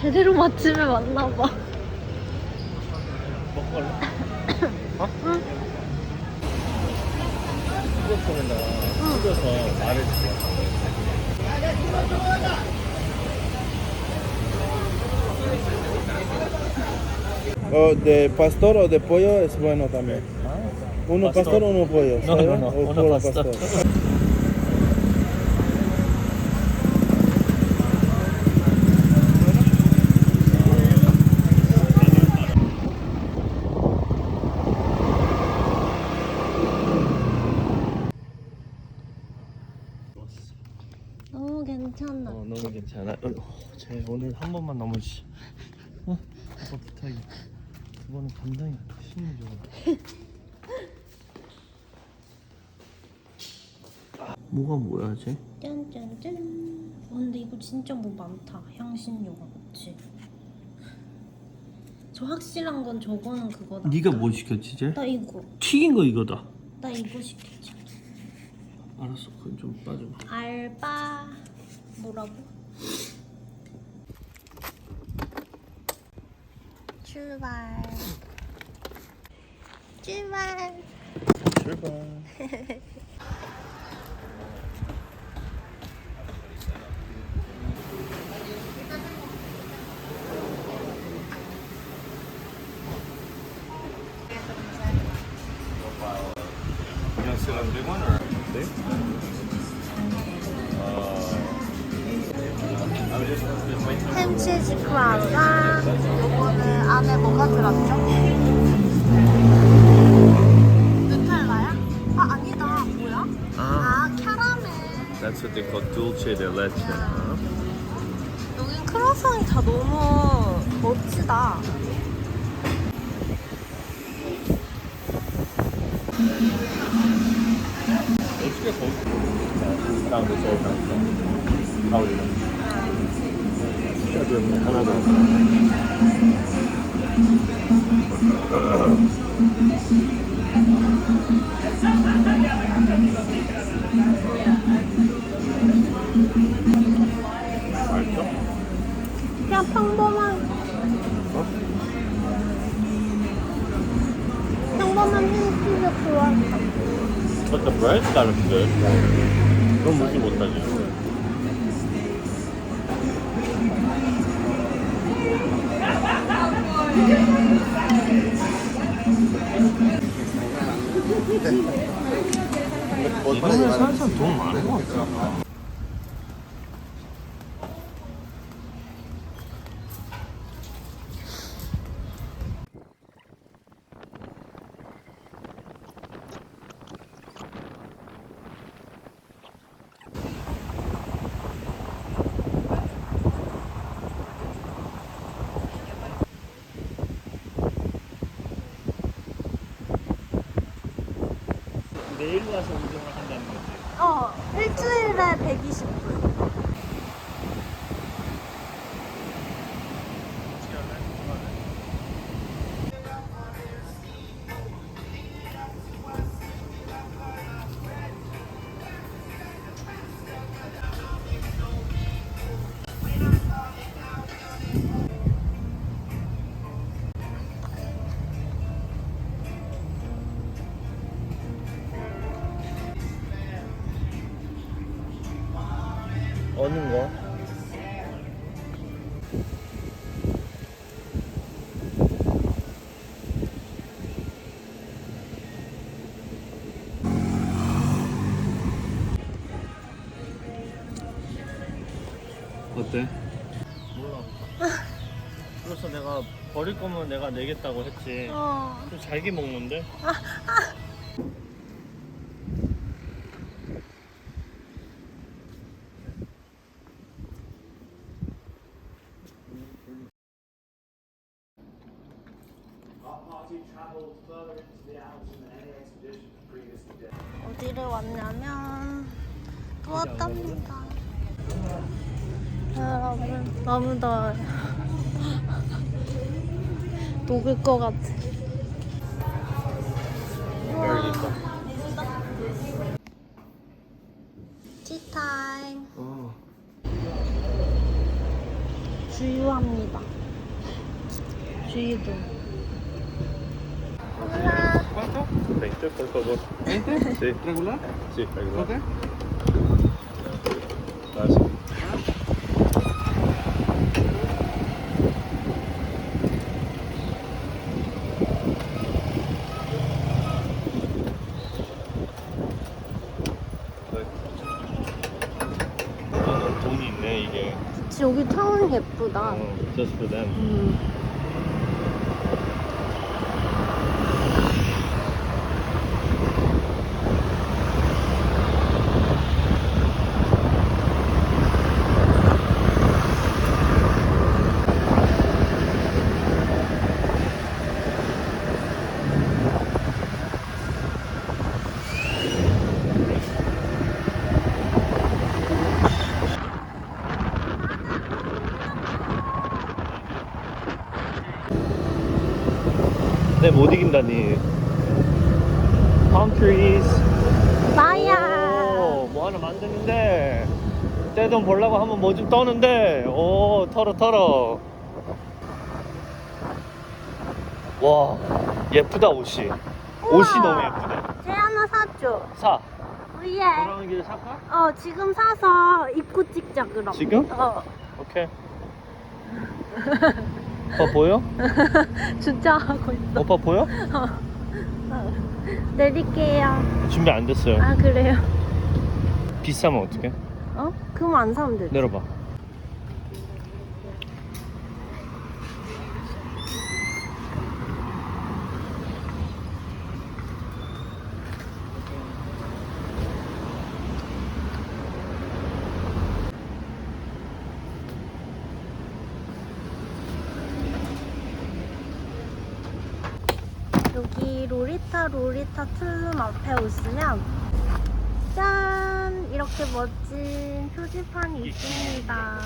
제대로 맞추면 맞나봐. 먹을래? 어? 응. 휴대폰에다가 찍어서 말해줄게. O de pastor o de pollo es bueno también. Uno Pastor. pastor, uno pollo. No, no, no, uno pastor. 너무 괜찮아. 어, 너무 괜찮아. 어, 쟤 오늘 한 번만 넘어지. 어? 아빠 부탁이. 두 번은 감당이 안 돼. 심리적으로. 아, 뭐가 뭐야, 쟤? 짠짠짠. 어, 근데 이거 진짜 뭐 많다. 향신료가 그치? 저 확실한 건 저거는 그거다. 네가 뭐 시켰지, 쟤? 나 이거. 튀긴 거 이거다. 나 이거 시켰지. 알았어, 그건 좀 빠져봐. 알바. 뭐라고? 출발. 출발. 출발. 어떻게 거기? 다음에 제일 나왔어. 가오리가. 시작이 없네. 하나 더. 그냥 평범한 But the bread's kind of good. 그럼 무시 못하지. 이거는 살짝 돈 많은 것 같아. 버릴 거면 내가 내겠다고 했지. 어 좀 잘게 먹는데? 어디를 왔냐면 또 왔답니다 여러분 너무 더워요 녹을 것 같아 여기. 티타임 어. 주유합니다. 주유도. ¿Cuánto? 20, por favor. ¿20? Sí, ¿Regular? sí, regular. ¿Ok? Gracias. 아, 돈이 있네 이게. 그치, 여기 타운 예쁘 못 이긴다니. Palm trees. 마야! 오, 뭐 하나 만드는데 떼돈 벌라고 하면 뭐 좀 떠는데 오 털어 털어 와 예쁘다 옷이 옷이 우와. 너무 예쁘다 쟤 하나 사줘. 사 위에. 돌아오는 길에 살까? 어, 지금 사서 입고 찍자, 그럼. 지금? 어. 오케이 오빠 보여? 진짜 하고 있어. 오빠 보여? 내릴게요. 준비 안 됐어요 아, 그래요? 비싸면 어떡해? 어? 그럼 안 사면 되지. 내려봐 여기 로리타 툴룸 앞에 오시면 짠! 이렇게 멋진 표지판이 있습니다.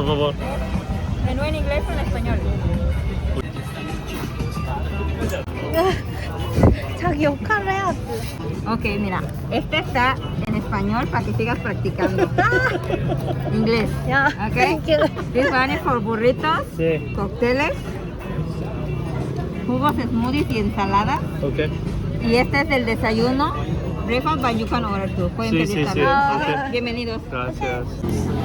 por favor. Menú en inglés o en español. Ok, mira, este está en español para que sigas practicando. Ah. Inglés. Ok. This one is for burritos, sí. cócteles, jugos, smoothies y ensaladas. Ok. Y este es del desayuno. Breakfast, but you can order too. Pueden sí, pedir sí. Ah. Okay. Bienvenidos. Gracias. Okay.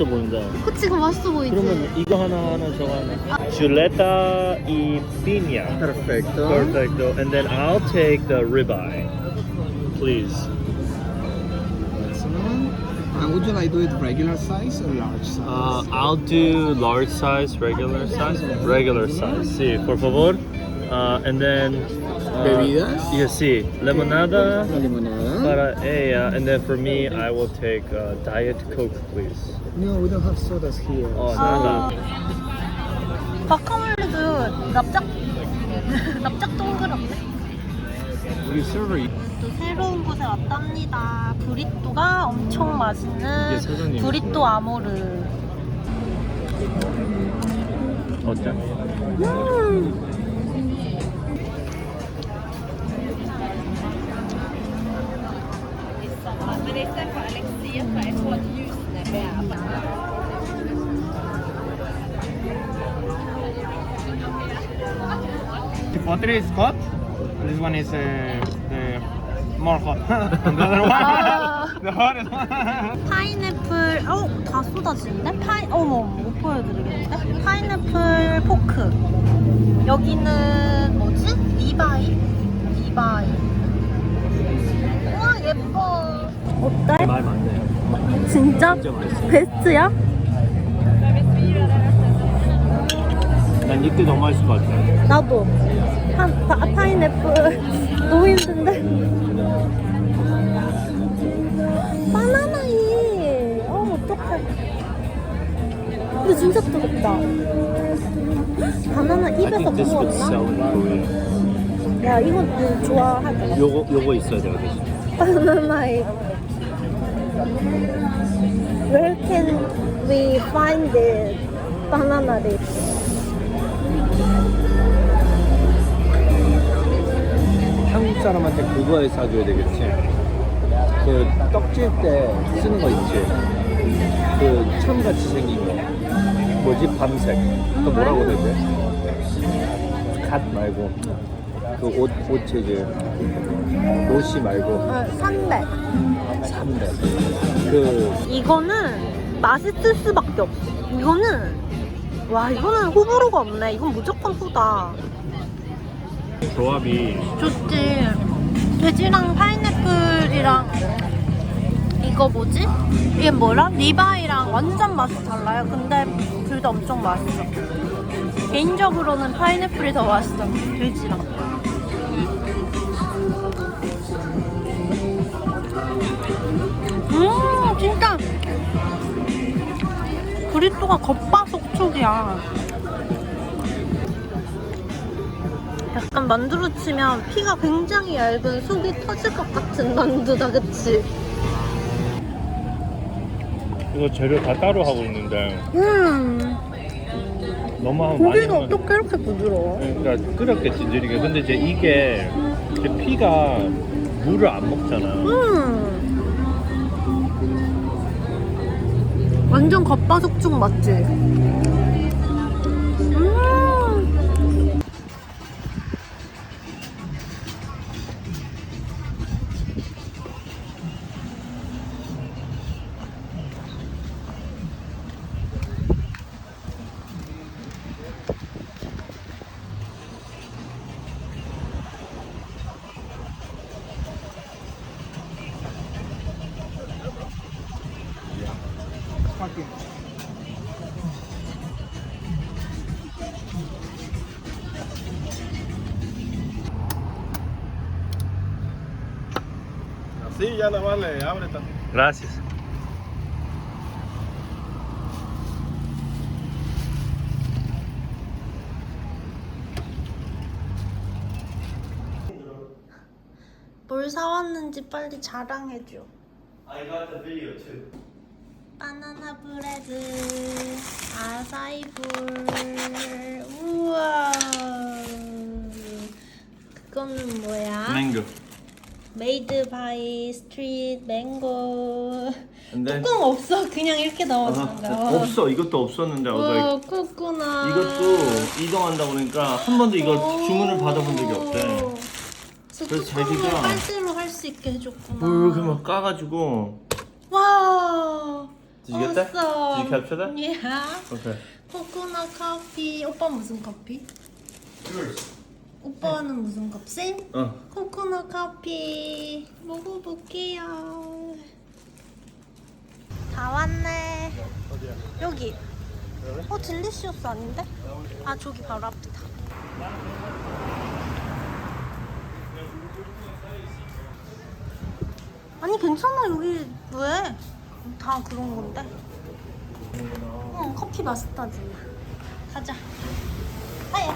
진짜 보인다 그치, 그거 맛있어 보이지? 그러면 이거 하나 하나 저거 하나 줄레타 y piña Perfecto. perfecto and then I'll take the ribeye please And would you like to do it regular size or large size? uh, I'll do large size regular size regular size sí por favor uh, and then uh, Bebidas? yeah sí limonada La limonada. para ella and then for me I will take uh, diet coke please No, we don't have sodas here. oh 아. nada 과카몰리도 납작, 납작 동그랗네. We serve 또 새로운 곳에 왔답니다. 브리또가 엄청 맛있는 이게 사장님 브리또 아모르. 어때? 음. The water is hot. This one is uh, the more hot. the other one, the hottest one. 파인애플, 어, 다 쏟아지는데? 파인, 어머, 못 보여드리겠는데? 파인애플 포크. 여기는 어때? 말 많네 진짜? 진짜 맛있어 베스트야? 난 이때 너무 맛있을 것 같아 나도. 파, 파, 파인애플. 너무 힘든데? 바나나이. 어, 어떡해. 근데 진짜 뜨겁다. 바나나 I 입에서 think this would 부었나? sell in Korea. 야 이거 좋아할 것 같아. 요거 요거 있어야 돼요, 대신. 바나나 잎. Where can we find the banana leaf? 한국 사람한테 그거 사줘야 되겠지. 그 떡질 때 쓰는 거 있지. 그 천같이 생긴 거. 뭐지? 밤색. 그 뭐라고 되지? 갓 말고. 그 옷, 옷 재질. 옷이 말고. 어, 산대. 삼대. 그, 이거는 맛있을 수밖에 없어. 이거는 와 이거는 호불호가 없네. 이건 무조건 후다. 조합이 좋지. 돼지랑 파인애플이랑 이거 뭐지? 이게 뭐라? 리바이랑 완전 맛이 달라요. 근데 둘 다 엄청 맛있어. 개인적으로는 파인애플이 더 맛있어. 돼지랑. 음 진짜 브리또가 겉바속촉이야. 약간 만두로 치면 피가 굉장히 얇은 속이 터질 것 같은 만두다, 그치? 이거 재료 다 따로 하고 있는데 음, 너무 하면 많이 고기가 하면 어떻게 이렇게 부드러워? 그러니까 끓였겠지 진저리게 근데 이제 이게 이제 피가 물을 안 먹잖아 음. 완전 겉바속촉 맞지? Ya no vale, ábrete. Gracias 뭘 사왔는지 빨리 자랑해줘. I got the video too 바나나 브레드, 아사이볼, 우와. 그거는 뭐야? Mango 메이드 바이 스트리트 맹고. 근데 뚜껑 없어. 그냥 이렇게 넣어주는 거야. 없어 이것도 없었는데 like, 와, 코코넛. 이것도 이동한다 보니까 한 번도 이걸 오. 주문을 받아본 적이 없대 그래서 그래서 뚜껑을 자기가- 빨대로 할 수 있게 해줬구나. 뭐 이렇게 막 까가지고 와. Did you get that? awesome. Did you capture that? Yeah. Okay 코코넛 커피. 오빠 무슨 커피? 오빠는 무슨 커피? 어 코코넛 커피 먹어볼게요. 다 왔네. 여기. 어 딜리시오스 아닌데? 아 저기 바로 앞이다. 아니 괜찮아 여기 왜? 다 그런 건데. 응 커피 맛있다지. 가자. 아야.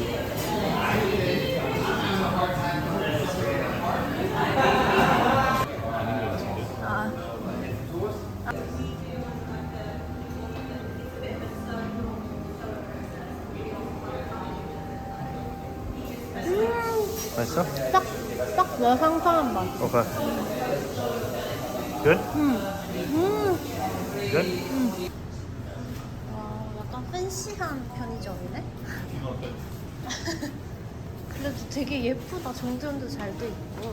내가 상상한 맛. Okay Good? 음. 음. Good? 와, 약간 팬시한 편의점이네? 그래도 되게 예쁘다. 정돈도 잘 돼 있고.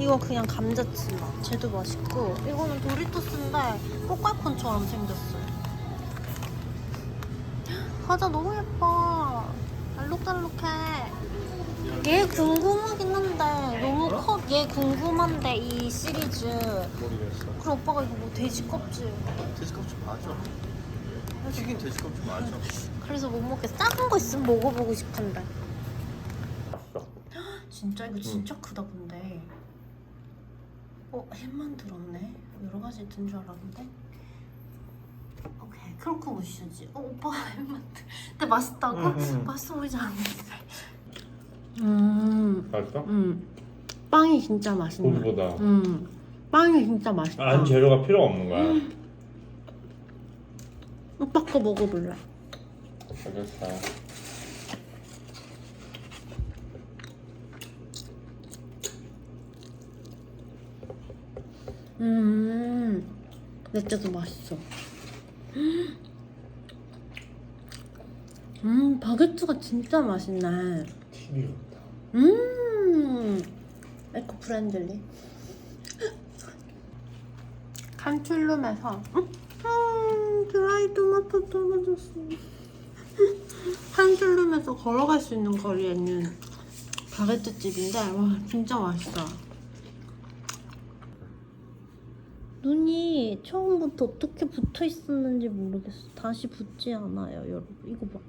이거 그냥 감자칩 맛. 쟤도 맛있고. 이거는 도리토스인데 포카콘처럼 생겼어요. 과자 너무 예뻐. 알록달록해. 얘 궁금하긴 한데 너무 커. 얘 궁금한데 이 시리즈. 모르겠어. 그리고 오빠가 이거 뭐 돼지 껍질. 돼지 껍질 맞아. 튀긴 돼지 껍질 맞아. 그래서 못 먹겠어. 작은 거 있으면 먹어보고 싶은데. 진짜 이거 진짜 크다 근데. 어 햄만 들었네. 여러 가지 든 줄 알았는데. 오케이 크로커 무시지. 어 오빠 햄만 들. 근데 맛있다고? 음. 맛있어 보이지 않는데. 음. 맛있어? 음. 빵이 진짜 맛있네. 고기보다. 음. 빵이 진짜 맛있다. 안 재료가 필요 없는 거야. 오빠 거 먹어볼래. 알겠어. 음. 넷째도 맛있어. 음, 바게트가 진짜 맛있네. 없다. 음. 에코 프렌들리. 칸툴룸에서 음, 음, 드라이 토마토 떨어졌어. 칸툴룸에서 걸어갈 수 있는 거리에 있는 바게트 집인데 와 진짜 맛있다. 눈이 처음부터 어떻게 붙어 있었는지 모르겠어. 다시 붙지 않아요, 여러분. 이거 봐.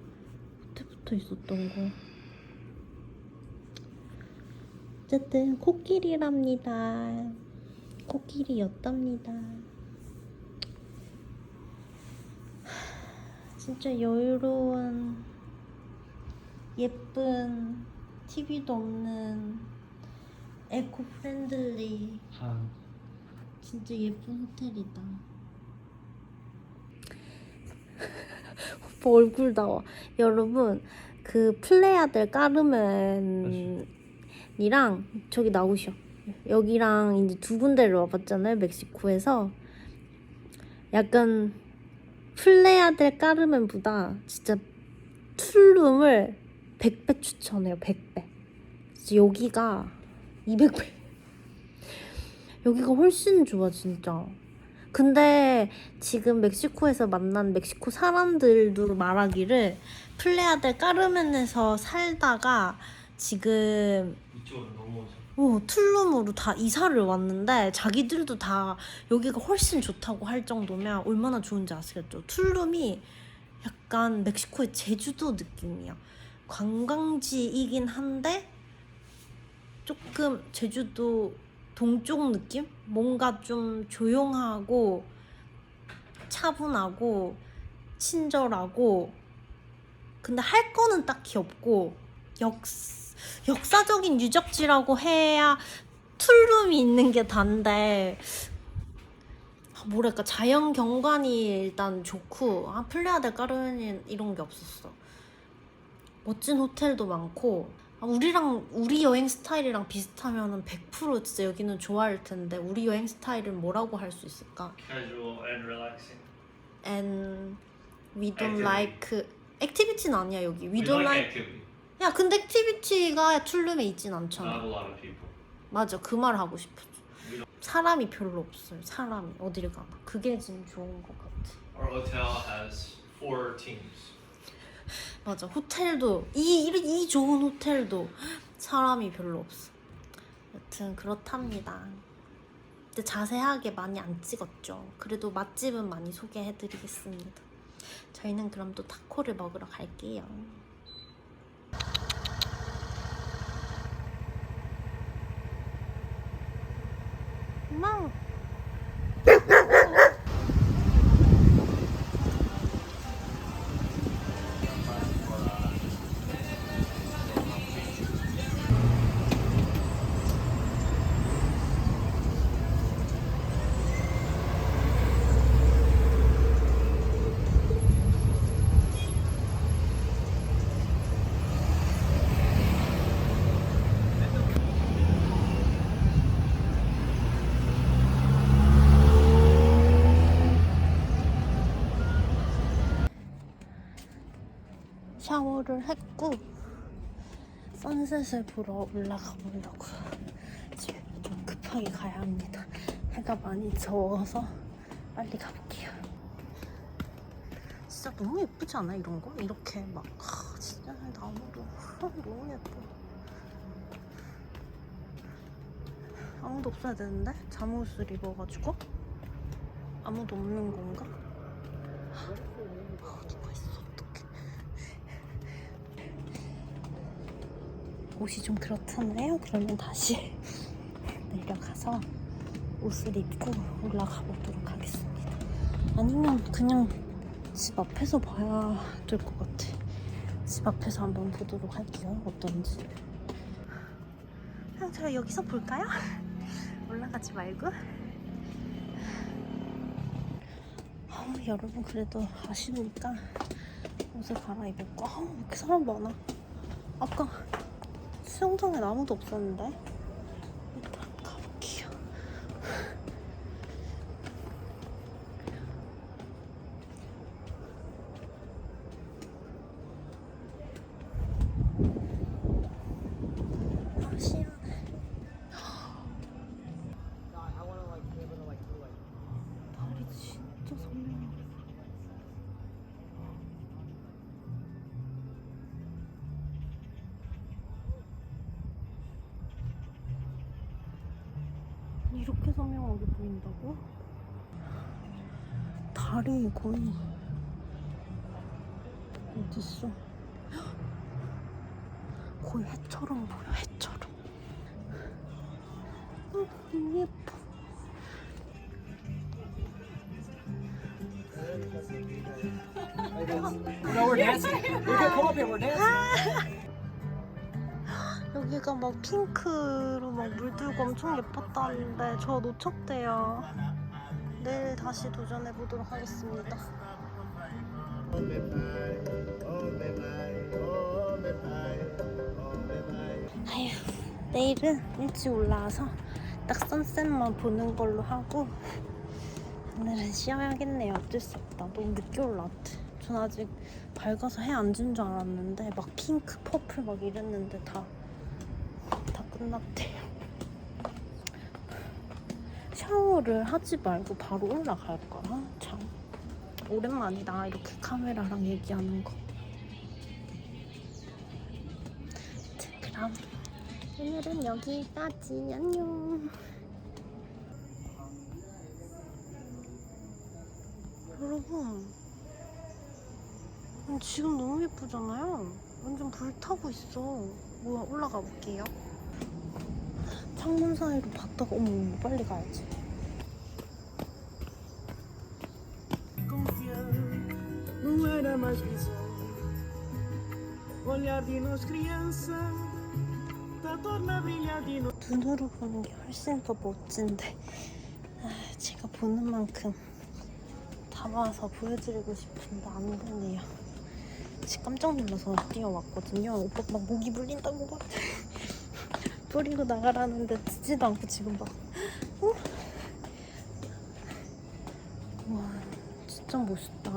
밑에 붙어 있었던 거. 어쨌든 코끼리랍니다. 코끼리였답니다. 하, 진짜 여유로운 예쁜 TV도 없는 에코 프렌들리 진짜 예쁜 호텔이다. 오빠 얼굴 나와. 여러분 그 플레아델 까르멘이랑 저기 나오셔. 여기랑 이제 두 군데를 와봤잖아요 멕시코에서. 약간 플레아델 까르멘보다 진짜 툴룸을 100배 추천해요 100배. 진짜 여기가 200배. 여기가 훨씬 좋아 진짜. 근데 지금 멕시코에서 만난 멕시코 사람들도 말하기를 플레아델 까르멘에서 살다가 지금 이쪽으로. 오, 툴룸으로 다 이사를 왔는데 자기들도 다 여기가 훨씬 좋다고 할 정도면 얼마나 좋은지 아시겠죠? 툴룸이 약간 멕시코의 제주도 느낌이야. 관광지이긴 한데 조금 제주도 동쪽 느낌? 뭔가 좀 조용하고 차분하고 친절하고 근데 할 거는 딱히 없고 역 역사적인 유적지라고 해야 툴룸이 있는 게 단데 아, 뭐랄까 자연 경관이 일단 좋고 아 플레아델 까르멘 이런 게 없었어 멋진 호텔도 많고 아, 우리랑 우리 여행 스타일이랑 비슷하면은 100% 진짜 여기는 좋아할 텐데 우리 여행 스타일은 뭐라고 할 수 있을까? Casual and relaxing. And we don't Activity. like 액티비티는 아니야 여기. We We don't like like. activity. 야 근데 액티비티가 툴룸에 있진 않잖아. Not a lot of people. 맞아 그 말 하고 싶었어. 사람이 별로 없어요. 사람이 어디를 가나. 그게 지금 좋은 것 같아. Our hotel has four teams. 맞아 호텔도 이, 이, 이 좋은 호텔도 사람이 별로 없어. 여튼 그렇답니다. 근데 자세하게 많이 안 찍었죠. 그래도 맛집은 많이 소개해드리겠습니다. 저희는 그럼 또 타코를 먹으러 갈게요. 엄마. 샤워를 했고 선셋을 보러 올라가 보려고 지금 좀 급하게 가야 합니다. 해가 많이 저어서 빨리 가볼게요. 진짜 너무 예쁘지 않아 이런 거? 이렇게 막 하, 진짜 나무도 너무 예뻐. 아무도 없어야 되는데? 잠옷을 입어가지고? 아무도 없는 건가? 아, 누가 있어, 어떡해. 옷이 좀 그렇잖아요? 그러면 다시 내려가서 옷을 입고 올라가 보도록 하겠습니다. 아니면 그냥 집 앞에서 봐야 될 것 같아. 집 앞에서 한번 보도록 할게요. 어떤지. 그냥 제가 여기서 볼까요? 올라가지 말고. 아, 여러분 그래도 아쉬우니까 옷을 갈아입을까? 아, 왜 이렇게 사람 많아? 아까 수영장에 아무도 없었는데 달이 거의 어딨어? 거의 해처럼 보여 해처럼 어, 너무 예뻐 No, we're dancing. We're gonna come up here. We're dancing. 여기가 막 핑크로 막 물들고 엄청 예뻤다는데 저 놓쳤대요. 내일 다시 도전해 보도록 하겠습니다. 아휴, 내일은 일찍 올라와서 딱 선셋만 보는 걸로 하고 오늘은 쉬어야겠네요. 어쩔 수 없다. 너무 늦게 올라왔대. 전 아직 밝아서 해안진줄 알았는데 막 핑크, 퍼플 막 이랬는데 다 다 끝났대 샤워를 하지 말고 바로 올라갈 거라 참 오랜만이다 이렇게 카메라랑 얘기하는 거. 자, 그럼 오늘은 여기까지 안녕. 여러분 음, 지금 너무 예쁘잖아요. 완전 불타고 있어. 뭐야 올라가 볼게요. 창문 사이로 봤다가 어머 빨리 가야지. Mais visão. Olhar de nós criança, da torna brilhar de nós. 눈으로 보는 게 훨씬 더 멋진데 아, 제가 보는 만큼 담아서 보여드리고 싶은데 안 되네요. 지금 깜짝 놀라서 뛰어왔거든요. 오빠 막 목이 물린다고 막 버리고 나가라는데 듣지도 않고 지금 막 어? 와 진짜 멋있다.